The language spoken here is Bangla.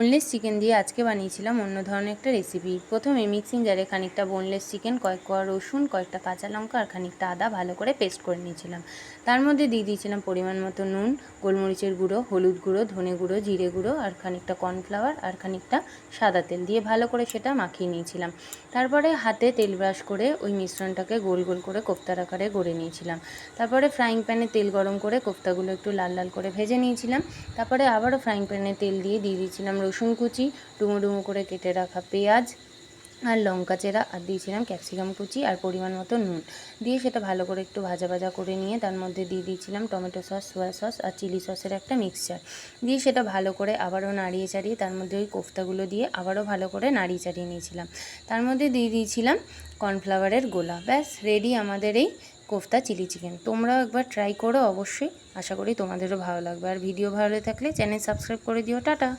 বোনলেস চিকেন দিয়ে আজকে বানিয়েছিলাম অন্য ধরনের একটা রেসিপি প্রথমে মিক্সিং জারে খানিকটা বোনলেস চিকেন কয়েক কোয়া রসুন, কয়েকটা কাঁচা লঙ্কা আর খানিকটা আদা ভালো করে পেস্ট করে নিয়েছিলাম। তার মধ্যে দিয়ে দিয়েছিলাম পরিমাণ মতো নুন, গোলমরিচের গুঁড়ো, হলুদ গুঁড়ো, ধনে গুঁড়ো, জিরে গুঁড়ো আর খানিকটা কর্নফ্লাওয়ার আর খানিকটা সাদা তেল দিয়ে ভালো করে সেটা মাখিয়ে নিয়েছিলাম। তারপরে হাতে তেল ব্রাশ করে ওই মিশ্রণটাকে গোল গোল করে কোফতার আকারে গড়ে নিয়েছিলাম। তারপরে ফ্রাইং প্যানে তেল গরম করে কোফতাগুলো একটু লাল লাল করে ভেজে নিয়েছিলাম। তারপরে আবারও ফ্রাইং প্যানে তেল দিয়ে দিয়ে দিয়েছিলাম রসুন কুচি, ডুমো ডুমো করে কেটে রাখা পেঁয়াজ আর লঙ্কা চেরা, আর দিয়েছিলাম ক্যাপসিকাম কুচি আর পরিমাণ মতো নুন। দিয়ে সেটা ভালো করে একটু ভাজা ভাজা করে নিয়ে তার মধ্যে দিয়ে দিয়েছিলাম টমেটো সস, সোয়া সস আর চিলি সসের একটা মিক্সচার দিয়ে সেটা ভালো করে আবারও নাড়িয়ে চাড়িয়ে তার মধ্যে ওই কোফতাগুলো দিয়ে আবারও ভালো করে নাড়িয়ে চাড়িয়ে নিয়েছিলাম। তার মধ্যে দিয়ে দিয়েছিলাম কর্নফ্লাওয়ারের গোলা। ব্যাস রেডি আমাদের এই কোফতা চিলি চিকেন। তোমরাও একবার ট্রাই করো অবশ্যই। আশা করি তোমাদেরও ভালো লাগবে। আর ভিডিও ভালো থাকলে চ্যানেল সাবস্ক্রাইব করে দিও। টাটা!